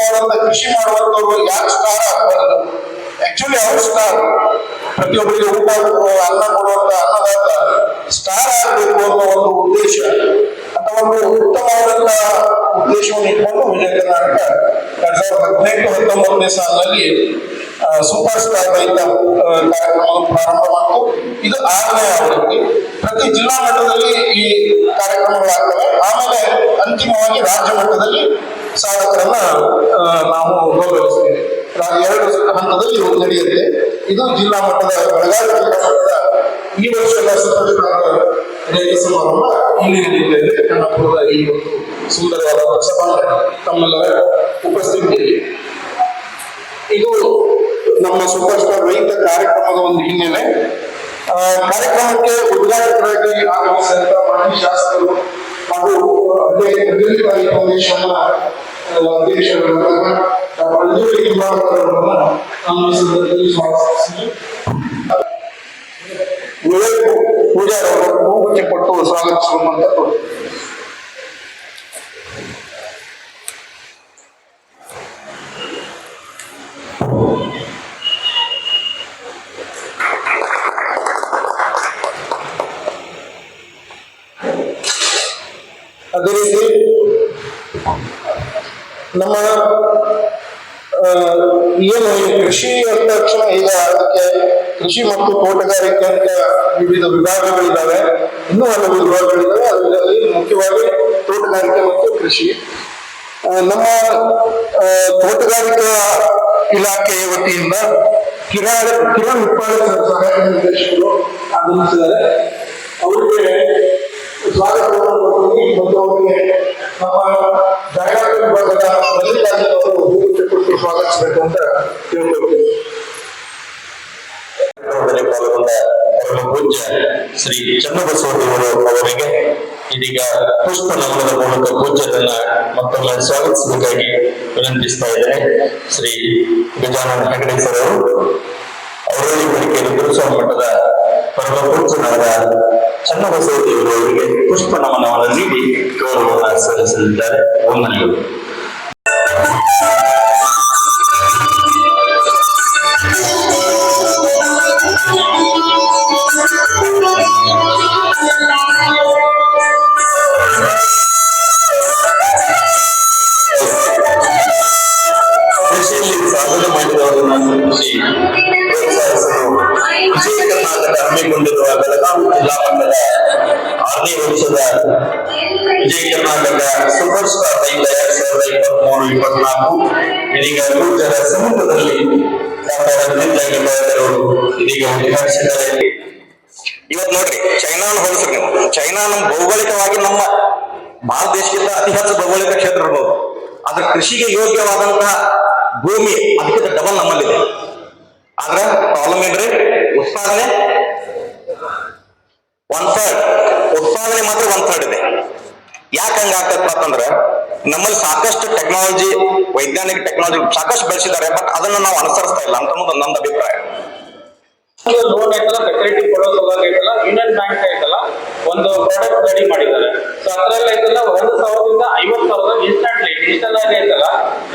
ಅತ್ಯುತ್ತಮವಾದಂತ ಕೃಷಿ ಮಾಡುವಂತವ್ರು ಯಾಕೆ ಸ್ಟಾರ್ ಆಗ್ಬಾರ್ದು? ಆಕ್ಚುಲಿ ಅವರು ಸ್ಟಾರ್ ಪ್ರತಿಯೊಬ್ಬರಿಗೆ ಊಟ ಅನ್ನ ಕೊಡುವಂತ ಅನ್ನದಾತ ಸ್ಟಾರ್ ಆಗಬೇಕು ಅನ್ನೋ ಒಂದು ಉದ್ದೇಶ ಅಥವಾ ಒಂದು ಉತ್ತಮವಾದಂತ ಉದ್ದೇಶವನ್ನು ಇಟ್ಕೊಂಡು ವಿಜಯ ಕರ್ನಾಟಕ ಎರಡ್ ಸಾವಿರದ ಹದಿನೆಂಟು, ಹತ್ತೊಂಬತ್ತನೇ ಸಾಲಿನಲ್ಲಿ ಸೂಪರ್ ಸ್ಟಾರ್ ರೈತ ಕಾರ್ಯಕ್ರಮವನ್ನು ಪ್ರಾರಂಭ ಮಾಡಿತು. ಇದು ಆರನೇ ಆವೃತ್ತಿ. ಪ್ರತಿ ಜಿಲ್ಲಾ ಮಟ್ಟದಲ್ಲಿ ಈ ಕಾರ್ಯಕ್ರಮಗಳಾಗ್ತವೆ. ಆಮೇಲೆ ಅಂತಿಮವಾಗಿ ರಾಜ್ಯ ಮಟ್ಟದಲ್ಲಿ ಸಾಧಕರನ್ನ ನಾವು ಗೌರವಿಸ್ತೇವೆ ಎರಡು ಹಂತದಲ್ಲಿ ನಡೆಯುತ್ತೆ. ಇದು ಜಿಲ್ಲಾ ಮಟ್ಟದ, ಬೆಳಗಾವಿ ಈ ವರ್ಷದ ರೈತ ಸಮಾರಂಭ ಇಲ್ಲಿ ನಡೆಯುತ್ತೆ ಕನ್ನಡಪುರದ ಈ ಒಂದು ಸುಂದರವಾದ ಸಭಾಂಗಣ ತಮ್ಮೆಲ್ಲರ ಉಪಸ್ಥಿತಿಯಲ್ಲಿ. ಇದು ನಮ್ಮ ಸೂಪರ್ ಸ್ಟಾರ್ ರೈತ ಕಾರ್ಯಕ್ರಮದ ಒಂದು ಹಿನ್ನೆಲೆ. ಕಾರ್ಯಕ್ರಮಕ್ಕೆ ಉದ್ಘಾಟಕರಾಗಿ ಆಗಮಿಸಿದಂತ ಮಾಜಿ ಶಾಸಕರು ಹಾಗೂ ಅಭಿವೃದ್ಧಿ ಫೌಂಡೇಶನ್ ಅಧ್ಯಕ್ಷರಾದ ಡಾಕ್ಟರ್ ಅಂಜಲಿ ನಿಂಬಾಳ್ಕರ್ ಅವರನ್ನ ನಮ್ಮ ಈ ಸಂದರ್ಭದಲ್ಲಿ ಸ್ವಾಗತಿಸ್ತೀನಿ ವಿವೇಕ್ ಪೂಜಾರ್ ಅವರು ಹೂಗುಚ್ಚೆ ಕೊಟ್ಟು ಸ್ವಾಗತಿಸುವಂತ ಅದೇ ರೀತಿ ನಮ್ಮ ಏನು ಕೃಷಿ ಅಂದ ತಕ್ಷಣ ಈಗ ಅದಕ್ಕೆ ಕೃಷಿ ಮತ್ತು ತೋಟಗಾರಿಕೆ ಅಂತ ವಿವಿಧ ವಿಭಾಗಗಳಿದ್ದಾವೆ. ಇನ್ನೂ ಹಲವು ವಿಭಾಗಗಳಿದ್ದಾವೆ. ಅದರಲ್ಲಿ ಮುಖ್ಯವಾಗಿ ತೋಟಗಾರಿಕೆ ಮತ್ತು ಕೃಷಿ. ನಮ್ಮ ತೋಟಗಾರಿಕಾ ಇಲಾಖೆಯ ವತಿಯಿಂದ ಕಿರಾಣ, ಕಿರಣ್ ಉತ್ಪಾದಕ ಸಹಾಯಕ ನಿರ್ದೇಶಕರು ಆಗಮಿಸಿದ್ದಾರೆ. ಅವರಿಗೆ ಸ್ವಾಗತವನ್ನು ಮತ್ತು ಅವರಿಗೆ ನಮ್ಮ ಹೂಗುಚ್ಚ ಕೊಟ್ಟು ಸ್ವಾಗತಿಸಬೇಕು ಅಂತ ಕೇಳ್ಕೊಳ್ತೀನಿ ಕಾರ್ಯಕ್ರಮದಲ್ಲಿ ಪಾಲ್ಗೊಂಡ ಪರಮ ಪೂಜ್ಯ ಶ್ರೀ ಚನ್ನಬಸವದೇವರು ಅವರಿಗೆ ಇದೀಗ ಪುಷ್ಪ ನಮನದ ಮೂಲಕ ಪೂಜ್ಯರನ್ನ ಮತ್ತೊಮ್ಮೆ ಸ್ವಾಗತಿಸಬೇಕಾಗಿ ವಿನಂತಿಸ್ತಾ ಇದ್ದೇನೆ ಶ್ರೀ ಗಜಾನನ ಹೆಗಡೆ ಸರ್ ಅವರು ಅವರಲ್ಲಿ ಬೆಳಿಗ್ಗೆ ಗುರುಸ್ವಾಮಿ ಮಠದ ಪರಮ ಪೂಜ್ಯರಾದ ಚನ್ನಬಸವದೇವರು ಅವರಿಗೆ ಪುಷ್ಪ ನಮನವನ್ನು ನೀಡಿ ಗೌರವವನ್ನು ಸಲ್ಲಿಸಲಿದ್ದಾರೆ ವಂದನೆಗಳು ಇವತ್ತು ನೋಡ್ರಿ, ಚೈನಾನ ಹೋಲಿಸ್ರಿ ನೀವು. ಚೈನಾ ನಮ್ಮ ಭೌಗೋಳಿಕವಾಗಿ ನಮ್ಮ ಭಾರತ ದೇಶಕ್ಕಿಂತ ಅತಿ ಹೆಚ್ಚು ಭೌಗೋಳಿಕ ಕ್ಷೇತ್ರ ಇರ್ಬೋದು. ಆದ್ರೆ ಕೃಷಿಗೆ ಯೋಗ್ಯವಾದಂತಹ ಭೂಮಿ ಅದಕ್ಕಿಂತ ಡಬಲ್ ನಮ್ಮಲ್ಲಿದೆ. ಆದ್ರೆ ಪ್ರಾಬ್ಲಮ್ ಏನ್ರಿ? ಉತ್ಪಾದನೆ ಒನ್ ಥರ್ಡ್ ಉತ್ಪಾದನೆ ಮಾತ್ರ ಒನ್ ಥರ್ಡ್ ಇದೆ. ಯಾಕೆ ಹಂಗಾಗ್ತಪ್ಪ ಅಂತಂದ್ರೆ, ನಮ್ಮಲ್ಲಿ ಸಾಕಷ್ಟು ಟೆಕ್ನಾಲಜಿ ವೈಜ್ಞಾನಿಕ ಟೆಕ್ನಾಲಜಿ ಸಾಕಷ್ಟು ಬೆಳೆಸಿದ್ದಾರೆ ಬಟ್ ಅದನ್ನ ನಾವು ಅನುಸರಿಸ್ತಾ ಇಲ್ಲ ಅಂತ ಅನ್ನೋದು ನನ್ನ ಅಭಿಪ್ರಾಯ. ಲೋನ್ ಐತಲ್ಲ ಫೆಸಿಲಿಟಿ ಕೊಡೋ ಸಲುವಾಗಿ ಐತಲ್ಲ ಯೂನಿಯನ್ ಬ್ಯಾಂಕ್ ಐತಲ್ಲ ಒಂದು ಪ್ರಾಡಕ್ಟ್ ರೆಡಿ ಮಾಡಿದ್ದಾರೆ. ಸೊ ಅದ್ರಲ್ಲಿ ಐತಲ್ಲ ಒಂದು ಸಾವಿರದಿಂದ ಐವತ್ತು ಸಾವಿರದ ಇನ್ಸ್ಟೆಂಟ್ಲಿ ಡಿಜಿಟಲ್ ಆಗಿ ಐತಲ್ಲ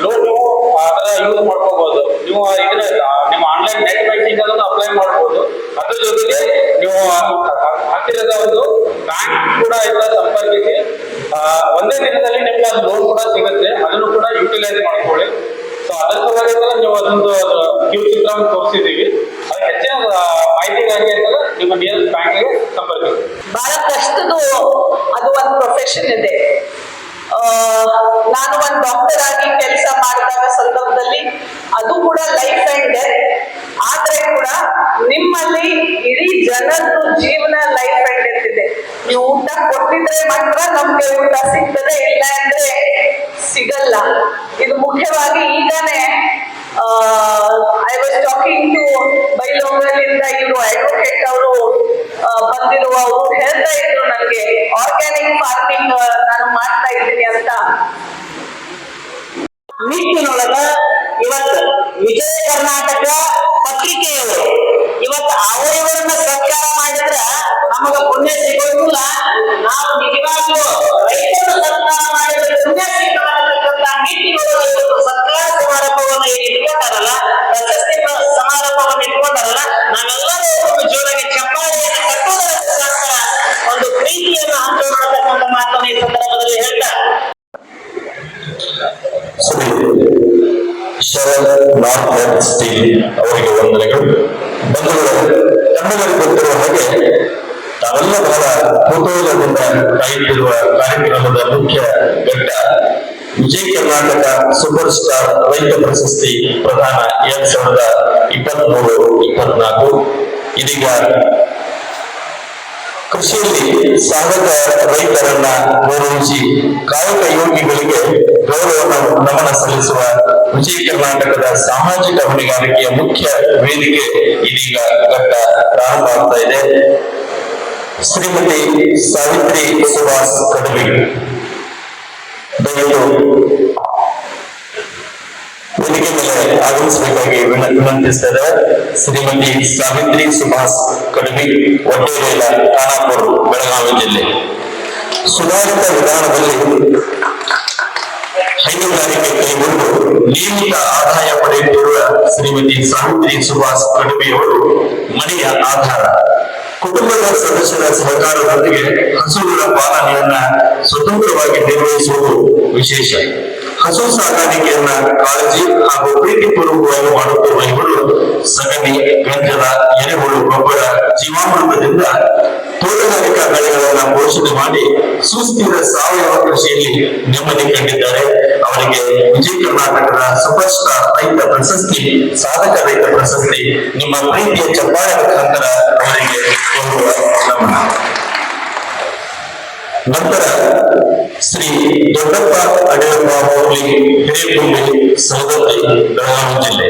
ಲೋನ್ ನೀವು ಅದರ ಯೂಸ್ ಮಾಡ್ಕೋಬಹುದು ನೀವು ಇದ್ರ ನಿಮ್ಮ ಆನ್ಲೈನ್ ನೆಟ್ ಬ್ಯಾಂಕಿಂಗ್ ಅದನ್ನು ಅಪ್ಲೈ ಮಾಡಬಹುದು ಅದ್ರ ಜೊತೆಗೆ ನೀವು ಹತ್ತಿರದ ಒಂದು ಬ್ಯಾಂಕ್ ಕೂಡ ಐತಲ್ಲ ಸಂಪರ್ಕಿಸಿ ಒಂದೇ ದಿನದಲ್ಲಿ ನಿಮ್ಗೆ ಅದು ಲೋನ್ ಕೂಡ ಸಿಗುತ್ತೆ. ಅದನ್ನು ಕೂಡ ಯುಟಿಲೈಸ್ ಮಾಡ್ಕೊಳ್ಳಿ. ಸೊ ಅದರ ಸಲುವಾಗಿ ನೀವು ಅದೊಂದು ಕ್ಯೂ ಚಿತ್ರ ತೋರಿಸಿದೀವಿ ಅದು ಹೆಚ್ಚಿನ ಮಾಹಿತಿಗಾಗಿ ನಿಮ್ಮ ನಿಯರ್ ಬ್ಯಾಂಕ್ಗೆ ಸಂಪರ್ಕಿಸಿ. ಬಹಳ ಅದು ಒಂದು ಪ್ರೊಫೆಷನ್ ಇದೆ. ನಾನು ಒಂದು ಡಾಕ್ಟರ್ ಆಗಿ ಕೆಲಸ ಮಾಡಿದಾಗ ಸಂದರ್ಭದಲ್ಲಿ ಅದು ಕೂಡ ಲೈಫ್ ಅಂಡ್ ಡೆತ್ ಆದ್ರೆ ಕೂಡ ನಿಮ್ಮಲ್ಲಿ ಇಡೀ ಜನರದ್ದು ಜೀವನ ಲೈಫ್ ಅಂಡ್ ಡೆತ್ ಇದೆ. ನೀವು ಊಟ ಕೊಟ್ಟಿದ್ರೆ ಮಾತ್ರ ನಮ್ಗೆ ಊಟ ಸಿಗ್ತದೆ, ಇಲ್ಲ ಅಂದ್ರೆ ಸಿಗಲ್ಲ. ಇದು ಮುಖ್ಯವಾಗಿ ಈಗನೇ I was talking to Bailhongal ಇಂದ ಇವರು ಅಡ್ವೊಕೇಟ್ ಅವರು uh, ಬಂದಿರುವ ಅವರು ಹೇಳ್ತಾ ಇದ್ರು ನನಗೆ ಆರ್ಗ್ಯಾನಿಕ್ ಫಾರ್ಮಿಂಗ್ uh, ನಾನು ಮಾಡ್ತಾ ಇದ್ದೀನಿ ಅಂತ. ನಿಟ್ಟಿನೊಳಗ ಇವತ್ತು ವಿಜಯ ಕರ್ನಾಟಕ ಪತ್ರಿಕೆಯವರು ಇವತ್ತು ಅವರಿವರನ್ನ ಸರ್ಕಾರ ಮಾಡಿದ್ರ ನಮಗ ಪುಣ್ಯ ಸಿಗೋದಿಲ್ಲ. ನಾವು ನಿಜವಾಗ್ಲೂ ರೈತರನ್ನು ಸತ್ಕಾರ ಮಾಡಿದ್ರೆ ಪುಣ್ಯ ಸ್ಟೀಲ್ ಅವರಿಗೆ ವಂದನೆಗಳು ಬಂಧುಗಳು ಗೊತ್ತಿರುವ ಹಾಗೆ ತಾವೆಲ್ಲ ಬಹಳ ಕುತೂಹಲದಿಂದ ಕಾಯುತ್ತಿರುವ ಕಾರ್ಯಕ್ರಮದ ಮುಖ್ಯ ಘಟ್ಟ ವಿಜಯ ಕರ್ನಾಟಕ ಸೂಪರ್ ಸ್ಟಾರ್ ರೈತ ಪ್ರಶಸ್ತಿ ಪ್ರದಾನ ಎರಡ್ ಸಾವಿರದ ಇಪ್ಪತ್ಮೂರು ಇಪ್ಪತ್ನಾಲ್ಕು ಇದೀಗ ಕೃಷಿಯಲ್ಲಿ ಸಾಧಕ ರೈತರನ್ನ ಗೌರವಿಸಿ ಕಾಯಕ ಯೋಗಿಗಳಿಗೆ ಗೌರವ ನಮನ ಸಲ್ಲಿಸುವ ವಿಜಯ ಕರ್ನಾಟಕದ ಸಾಮಾಜಿಕ ಹೊಣೆಗಾರಿಕೆಯ ಮುಖ್ಯ ವೇದಿಕೆ ಇದೀಗ ಘಟ್ಟ ಪ್ರಾರಂಭ ಆಗ್ತಾ ಇದೆ. ಶ್ರೀಮತಿ ಸಾವಿತ್ರಿ ಸುಭಾಷ್ ಕಡವಿ. ದಯವಿಟ್ಟು ವೇದಿಕೆ ಮೇಲೆ ಆಗಮಿಸಬೇಕಾಗಿ ಶ್ರೀಮತಿ ಸಾವಿತ್ರಿ ಸುಭಾಷ್ ಕಡವಿ ಒಟ್ಟೇರಿಯ ಖಾನಾಪುರ ಬೆಳಗಾವಿ ಜಿಲ್ಲೆ. ಸುಧಾರಿತ ವಿಧಾನದಲ್ಲಿ ಹೈನುಗಾರಿಕೆ ಕೈಗೊಂಡು ನಿಯಮಿತ ಆದಾಯ ಪಡೆಯುತ್ತಿರುವ ಶ್ರೀಮತಿ ಸಾವಿತ್ರಿ ಸುಭಾಷ್ ಅವರು ಮನೆಯ ಆಧಾರ ಕುಟುಂಬದ ಸದಸ್ಯರ ಸಹಕಾರದೊಂದಿಗೆ ಹಸುಗಳ ಪಾಲನೆಯನ್ನ ಸ್ವತಂತ್ರವಾಗಿ ನಿರ್ವಹಿಸುವುದು ವಿಶೇಷ. ಹಸು ಸಾಕಾಣಿಕೆಯನ್ನ ಕಾಳಜಿ ಹಾಗೂ ಪ್ರೀತಿಪೂರ್ವಕವಾಗಿ ಮಾಡುತ್ತಿರುವ ಇವರು ಸಗಣಿ ಗಂಜಲ ಎರೆಹುಳು ಗೊಬ್ಬರ ಜೀವಾಮೃತದಿಂದ ತೋಟಗಾರಿಕಾ ಬೆಳೆಗಳನ್ನ ಪೋಷಣೆ ಮಾಡಿ ಸುಸ್ಥಿರ ಸಾವಯವ ಕೃಷಿಯಲ್ಲಿ ನೆಮ್ಮದಿ ಕಂಡಿದ್ದಾರೆ. ಅವರಿಗೆ ವಿಜಯ ಕರ್ನಾಟಕದ ಸೂಪರ್ ಸ್ಟಾರ್ ರೈತ ಪ್ರಶಸ್ತಿ, ಸಾಧಕ ರೈತ ಪ್ರಶಸ್ತಿ, ನಿಮ್ಮ ಪ್ರೀತಿಯ ಚಪ್ಪಾಳೆ ಮುಖಾಂತರ ಅವರಿಗೆ ನಮನ. ನಂತರ ಶ್ರೀ ದೊಡ್ಡಪ್ಪ ಅಡಿಯಪ್ಪ ಹೋಗ್ಲಿ ಹಿರೇಭೂಮಿ ಸೌದತ್ತಿ ಬೆಳಗಾವಿ ಜಿಲ್ಲೆ.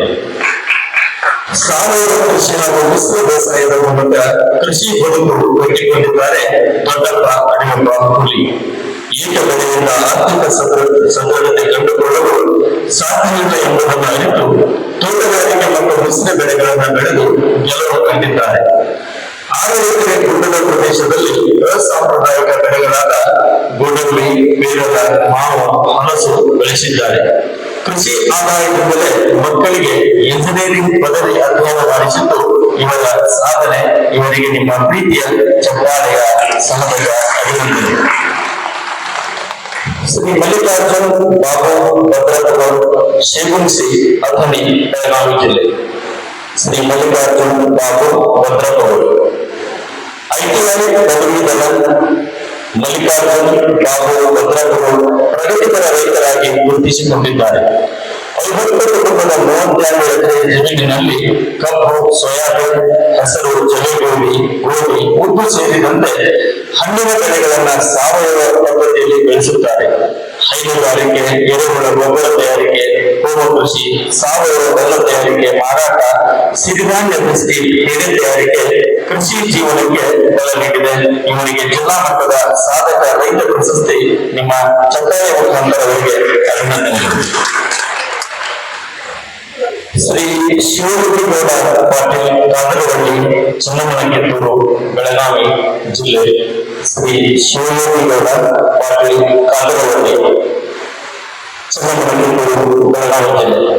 ಸಾವಯವ ಕೃಷಿ ಹಾಗೂ ಮಿಶ್ರ ಬೇಸಾಯದ ಮೂಲಕ ಕೃಷಿ ಬದುಕು ಕಟ್ಟಿಕೊಂಡಿದ್ದಾರೆ ದೊಡ್ಡಪ್ಪ ಅಡಿಯಪ್ಪ ಹುಲಿ ಏಕ ಬೆಳೆಯಿಂದ ಆರ್ಥಿಕ ಸದೃಢ ಸದೃಢತೆ ಕಂಡುಕೊಳ್ಳಲು ಸಾಧ್ಯವಿಲ್ಲ ಎಂಬುದನ್ನು ಅರಿತು ತೋಟಗಾರಿಕೆ ಮತ್ತು ಮಿಶ್ರ ಬೆಳೆಗಳನ್ನು ಬೆಳೆದು ಗೆಲುವು ಕಂಡಿದ್ದಾರೆ. ಆರು ಗುಡ್ಡದ ಪ್ರದೇಶದಲ್ಲಿ ಅಸಾಂಪ್ರದಾಯಿಕ ಬೆಳೆಗಳಾದ ಗೋಡಂಬಿ, ಬೇರದ ಮಾವ, ಹಲಸು ಬೆಳೆಸಿದ್ದಾರೆ. ಕೃಷಿ ಆದಾಯದಿಂದಲೇ ಮಕ್ಕಳಿಗೆ ಇಂಜಿನಿಯರಿಂಗ್ ಪದವಿ ಅಧ್ಯಯನ ಮಾಡಿಸಿದ್ದು ಇವರ ಸಾಧನೆ ಇವರಿಗೆ ನಿಮ್ಮ ಪ್ರೀತಿಯ ಚಪ್ಪಾಳೆಯ ಸಹಜ ಅಭಿನಂದನೆ. ಶ್ರೀ ಮಲ್ಲಿಕಾರ್ಜುನ್ ಬಾಬು ಭದ್ರಕವರು ಶೇಗುಂಸಿ ಅಥಣಿ ಬೆಳಗಾವಿ ಜಿಲ್ಲೆ ಶ್ರೀ ಮಲ್ಲಿಕಾರ್ಜುನ್ ಬಾಬು ಭದ್ರಕವರು ಐಟಿಐ ಪದವೀಧರ ಮಲ್ಲಿಕಾರ್ಜುನ್ ಬಾಬು ಭದ್ರಕವರು ಪ್ರಗತಿಪರ ರೈತರಾಗಿ ಗುರುತಿಸಿಕೊಂಡಿದ್ದಾರೆ ಐವತ್ತು ಕುಟುಂಬದ ಮೂವತ್ತೆರಡು ಎಕರೆ ಕಬ್ಬು, ಸೋಯಾಬೀನ್, ಹೆಸರು ಜಲೆಗೋಧಿ ಗೋಧಿ, ಉದ್ದು ಸೇರಿದಂತೆ ಹಣ್ಣಿನ ಬೆಳೆಗಳನ್ನ ಸಾವಯವ ಪದ್ಧತಿಯಲ್ಲಿ ಬೆಳೆಸುತ್ತಾರೆ. ಹೈನುಗಾರಿಕೆ, ಎರೆಹುಳ, ಗೊಬ್ಬರ ತಯಾರಿಕೆ ಹೂವ ಕೃಷಿ, ಸಾವಯವ ಬೆಲ್ಲ ತಯಾರಿಕೆ, ಮಾರಾಟ, ಸಿರಿಧಾನ್ಯ ಕೃಷಿ ಎಡೆ ತಯಾರಿಕೆ, ಕೃಷಿ ಜೀವನಕ್ಕೆ ಬಲ ನೀಡಿದೆ ಇವರಿಗೆ ಜಿಲ್ಲಾ ಮಟ್ಟದ ಸಾಧಕ ರೈತ ಪ್ರಶಸ್ತಿ ನಿಮ್ಮ ಚಕ್ಕಾಯ ಮುಖಾಂತರ ಅವರಿಗೆ ಶ್ರೀ ಶಿವರುದ್ರಗೌಡ ಪಾಟೀಲ್ ಕಾದರವಳ್ಳಿ ಚನ್ನಮ್ಮನ ಕಿತ್ತೂರು ಬೆಳಗಾವಿ ಜಿಲ್ಲೆ ಶ್ರೀ ಶಿವರುದ್ರಗೌಡ ಪಾಟೀಲ್ ಕಾದರವಳ್ಳಿ ಚನ್ನಮ್ಮನ ಕಿತ್ತೂರು ಬೆಳಗಾವಿ ಜಿಲ್ಲೆ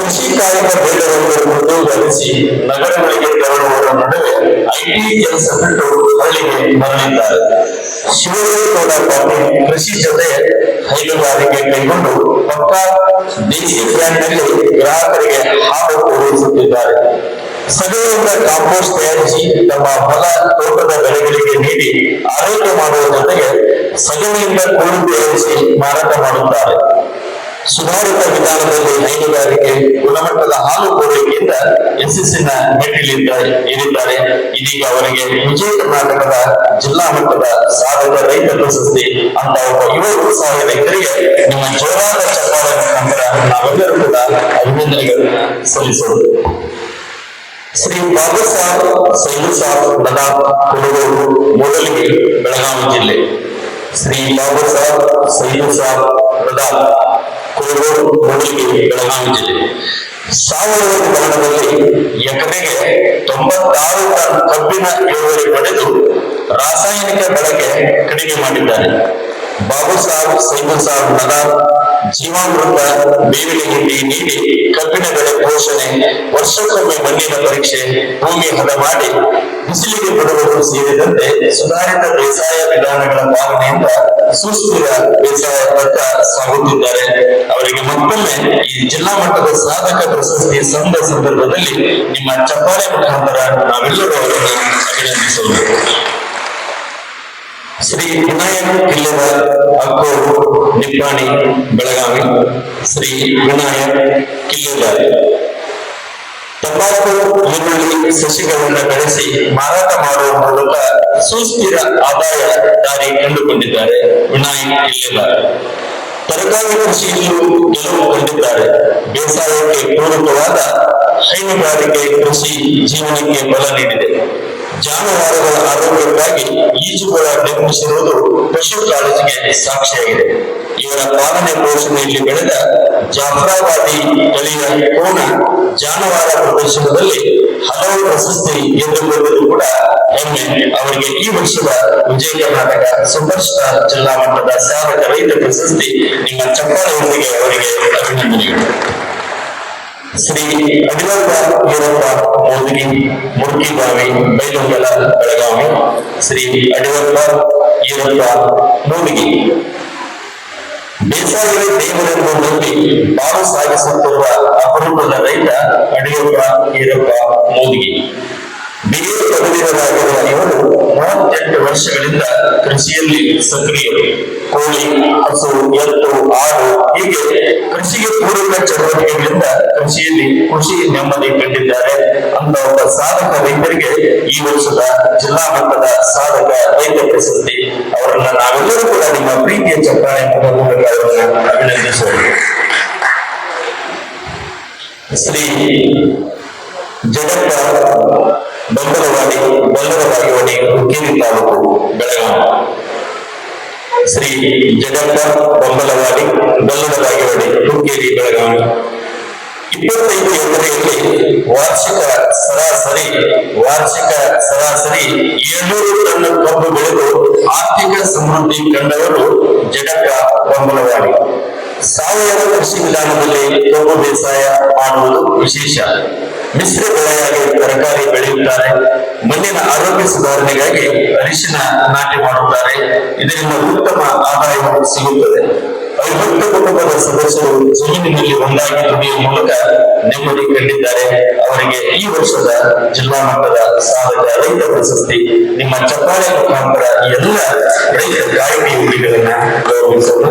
ಕೃಷಿ ಬೇಡರನ್ನು ಕುರಿತು ಗಮನಿಸಿ ನಗರಗಳಿಗೆ ತೆರಳುವುದರ ನಡುವೆ ಐಟಿ ಕೆಲಸ ಬಿಟ್ಟು ಹಳ್ಳಿಗೆ ಮರಳಿದ್ದಾರೆ ಶಿವಗೌಡ ಪಾಟೀಲ್ ಕೃಷಿ ಜೊತೆ ಹೈನುಗಾರಿಕೆ ಕೈಗೊಂಡು ಪಕ್ಕ ದೇಸಿ ಬ್ರ್ಯಾಂಡ್ನಲ್ಲಿ ಗ್ರಾಹಕರಿಗೆ ಹಾಲು ಪೂರೈಸುತ್ತಿದ್ದಾರೆ ಸಗಣಿಯಿಂದ ಕಾಂಪೋಸ್ಟ್ ತಯಾರಿಸಿ ತಮ್ಮ ಹೊಲ ತೋಟದ ಬೆಳೆಗಳಿಗೆ ನೀಡಿ ಆರೈಕೆ ಮಾಡುವ ಜೊತೆಗೆ ಸಗಣಿಯಿಂದ ಕೂಳು ತಯಾರಿಸಿ ಮಾರಾಟ ಮಾಡುತ್ತಾರೆ ಸುಧಾರಿತ ವಿಧಾನದಲ್ಲಿ ಹೈನುಗಾರಿಕೆ ಗುಣಮಟ್ಟದ ಹಾಲು ಪೂರೈಕೆಯಿಂದ ಯಶಸ್ಸಿನ ಮೆಟ್ಟಿಲಿದ್ದಾರೆ ಏರಿದ್ದಾರೆ ಇದೀಗ ಅವರಿಗೆ ವಿಜಯ ಕರ್ನಾಟಕದ ಜಿಲ್ಲಾ. ಮಟ್ಟದ ಸಾಧಕ ರೈತ ಪ್ರಶಸ್ತಿ ಅಂತ ಒಬ್ಬ ಯುವ ಉತ್ಸಾಹ ರೈತರಿಗೆ ನಿಮ್ಮ ಜೋರಾದ ಚಪ್ಪಾಳೆ ಮುಖಾಂತರ ನಾವೆಲ್ಲರೂ ಕೂಡ ಅಭಿನಂದನೆಗಳನ್ನ ಸಲ್ಲಿಸೋದು ಶ್ರೀ ಬಾಬಾ ಸಾಹೇಬ್ ಸೈದು ಸಾಹೇಬ್, ನದಾಬ್. ಕುರುಡೂರು ಮೂಡಲಗಿ ಬೆಳಗಾವಿ ಜಿಲ್ಲೆ ಶ್ರೀ ಬಾಬಾ ಸಾಹೇಬ್ ಸೈದು ಸಾಹೇಬ್ ನದಾಬ್ ಕುರುಡೂರು ಮೂಡಲಗಿ ಬೆಳಗಾವಿ ಜಿಲ್ಲೆ ಸಾವಯವ ವಿಧಾನದಲ್ಲಿ ಎಕರೆಗೆ ತೊಂಬತ್ತಾರು ಟನ್ ಕಬ್ಬಿನ ಇಳುವರಿ ಪಡೆದು ರಾಸಾಯನಿಕ ಬಳಕೆ ಕಡಿಮೆ ಮಾಡಿದ್ದಾರೆ. ಬಾಬು ಸಾಹೇಬ್ ಸೈಬು ಸಾಹೇಬ್ ನದಾರ್ ಜೀವಾಮೃತ ಬೇವಿನ ಹಿಂಡಿ ನೀಡಿ ಕಬ್ಬಿನ ಬೆಳೆ ಪೋಷಣೆ ವರ್ಷಕ್ಕೊಮ್ಮೆ ಮಣ್ಣಿನ ಪರೀಕ್ಷೆ ಭೂಮಿ ಹದ ಮಾಡಿ ಬಿಸಿಲಿಗೆ ಬಿಡುವುದು ಸೇರಿದಂತೆ ಸುಧಾರಿತ ಬೇಸಾಯ ವಿಧಾನಗಳ ಪಾಲನೆಯಿಂದ ಸುಸ್ಥಿರ ಬೇಸಾಯದತ್ತ ಸಾಗುತ್ತಿದ್ದಾರೆ. ಅವರಿಗೆ ಮತ್ತೊಮ್ಮೆ ಈ ಜಿಲ್ಲಾ ಮಟ್ಟದ ಸಾಧಕ ಪ್ರಶಸ್ತಿ ಸಂದ ಸಂದರ್ಭದಲ್ಲಿ ನಿಮ್ಮ ಚಪ್ಪಾಳೆ ಮುಖಾಂತರ ನಾವೆಲ್ಲರೂ ಅವರನ್ನು ಅಭಿನಂದಿಸೋಣ ಶ್ರೀ ವಿನಾಯಕ್ ಕಿಲ್ಲದ ಅಕ್ಕೋರು ನಿಪ್ಪಾಣಿ, ಬೆಳಗಾವಿ. ಶ್ರೀ ವಿನಾಯಕ್ ಕಿಲ್ಲದ ತಂಬಾಕು ಈರುಳ್ಳಿ ಸಸಿಗಳನ್ನು ಬೆಳೆಸಿ ಮಾರಾಟ ಮಾಡುವ ಮೂಲಕ ಸುಸ್ಥಿರ ಆದಾಯ ದಾರಿ ಕಂಡುಕೊಂಡಿದ್ದಾರೆ. ವಿನಾಯಕ್ ಇಲ್ಲಿಲ್ಲ. ತರಕಾರಿ ಕೃಷಿಯಲ್ಲೂ ಗೆಲುವು ಕಂಡಿದ್ದಾರೆ ಬೇಸಾಯಕ್ಕೆ ಪೂರಕವಾದ ಹೈನುಗಾರಿಕೆ ಕೃಷಿ ಜೀವನಕ್ಕೆ ಬಲ ನೀಡಿದೆ. ಜಾನುವಾರುಗಳ ಆರೋಗ್ಯಕ್ಕಾಗಿ ಈಜುಗಳ ನಿರ್ಮಿಸಿರುವುದು ಪಶು ಕಾಲೇಜಿಗೆ ಸಾಕ್ಷಿಯಾಗಿದೆ. ಇವರ ಪಾಲನೆ ಪೋಷಣೆಯಲ್ಲಿ ಬೆಳೆದ ಜಾಫ್ರಾಬಾದಿ ತಳಿಯ ಕೋಣ ಜಾನುವಾರ ಪ್ರದರ್ಶನದಲ್ಲಿ ಹಲವು ಪ್ರಶಸ್ತಿ ಗೆದ್ದುಕೊಳ್ಳುವುದು ಕೂಡ ಹೆಮ್ಮೆ. ಅವರಿಗೆ ಈ ವರ್ಷದ ವಿಜಯ ಕರ್ನಾಟಕ ಸೂಪರ್ ಸ್ಟಾರ್ ಜಿಲ್ಲಾ ಮಟ್ಟದ ಸಾಧಕ ರೈತ ಪ್ರಶಸ್ತಿ ನಿಮ್ಮ ಚಪ್ಪಾಳೆಯೊಂದಿಗೆ ಅವರಿಗೆ ಅಭಿನಂದನೆಗಳು. ಶ್ರೀ ಅಭಿನಂದ ಈರಪ್ಪ ಮೋದಗಿ ಮುರ್ಕಿಬಾವಿ ಬೈಲೊಂಗಲ, ಬೆಳಗಾವಿ. ಶ್ರೀ ಅಡಿವಂತ ಈರಪ್ಪ ಮೋದಗಿ ಬೇಸಾಯವೇ ದೇವರನ್ನು ನಂಬಿ ಬಾಳು ಸಾಗಿಸುತ್ತಿರುವ ಅಪರೂಪದ ರೈತ ಅಡಿಯಪ್ಪ ಈರಪ್ಪ ಮೋದಗಿ. ಬಿಎ ಪದವೀಧರಾಗಿರುವ ಇವರು ಮೂವತ್ತೆಂಟು ವರ್ಷಗಳಿಂದ ಕೃಷಿಯಲ್ಲಿ ಸಕ್ರಿಯರು. ಕೋಳಿ, ಹಸು, ಎತ್ತು, ಆಡು, ಹೀಗೆ ಕೃಷಿಗೆ ಪೂರಕ ಚಟುವಟಿಕೆಗಳಿಂದ ಕೃಷಿಯಲ್ಲಿ ಖುಷಿ ನೆಮ್ಮದಿ ಕಂಡಿದ್ದಾರೆ. ಅಂತ ಒಬ್ಬ ಸಾಧಕ ರೈತರಿಗೆ ಈ ವರ್ಷದ ಜಿಲ್ಲಾ ಮಟ್ಟದ ಸಾಧಕ ರೈತ ಪ್ರಶಸ್ತಿ ಅವರನ್ನ ನಾವೆಲ್ಲರೂ ಕೂಡ ನಿಮ್ಮ ಪ್ರೀತಿಯ ಚಪ್ಪಾಳೆ ಮೂಲಕ ಅವರನ್ನು ಅಭಿನಂದಿಸೋಣ ಶ್ರೀ ಜಗತ್ತ ಬಂದರವಾಡಿ ಬಲ್ಲರವಾಡಿ ಹುಕ್ಕೇರಿ ತಾಲೂಕು ಬೆಳಗಾವಿ ಶ್ರೀ ಜಗತ್ತ ಬೊಂಬಲವಾಡಿ ಬಲ್ಲರವಾಡಿ ಹುಕ್ಕೇರಿ ಬೆಳಗಾವಿ. ಇಪ್ಪತ್ತೈದು ಎಕರೆಯಲ್ಲಿ ವಾರ್ಷಿಕ ಸರಾಸರಿ ವಾರ್ಷಿಕ ಸರಾಸರಿ ಏಳ್ನೂರು ಟನ್ ಕಬ್ಬು ಬೆಳೆದು ಆರ್ಥಿಕ ಸಮೃದ್ಧಿ ಕಂಡವರು ಜಡಕ ಬೊಮ್ಮಲವಾಡಿ ಸಾವಯವ ಕೃಷಿ ವಿಧಾನದಲ್ಲಿ ಕಬ್ಬು ಬೇಸಾಯ ಮಾಡುವುದು ವಿಶೇಷ. ಮಿಶ್ರ ಬೆಳೆಯಾಗಿ ತರಕಾರಿ ಬೆಳೆಯುತ್ತಾರೆ. ಮಣ್ಣಿನ ಆರೋಗ್ಯ ಸುಧಾರಣೆಗಾಗಿ ಅರಿಶಿನ ನಾಟಿ ಮಾಡುತ್ತಾರೆ. ಇದರಿಂದ ಉತ್ತಮ ಆದಾಯ ಸಿಗುತ್ತದೆ. ಅವಿಭಕ್ತ ಕುಟುಂಬದ ಸದಸ್ಯರು ಜಮೀನಿನಲ್ಲಿ ಒಂದಾಗಿ ದುಡಿಯುವ ಮೂಲಕ ನೆಮ್ಮದಿ ಕಂಡಿದ್ದಾರೆ. ಅವರಿಗೆ ಈ ವರ್ಷದ ಜಿಲ್ಲಾ ಮಟ್ಟದ ಸಾಧಕ ರೈತ ಪ್ರಶಸ್ತಿ, ನಿಮ್ಮ ಚಪ್ಪಾಳೆ ಮುಖಾಂತರ ಎಲ್ಲ ರೈತ ಕಾಯಿದೆ ಗೌರವಿಸೋಣ.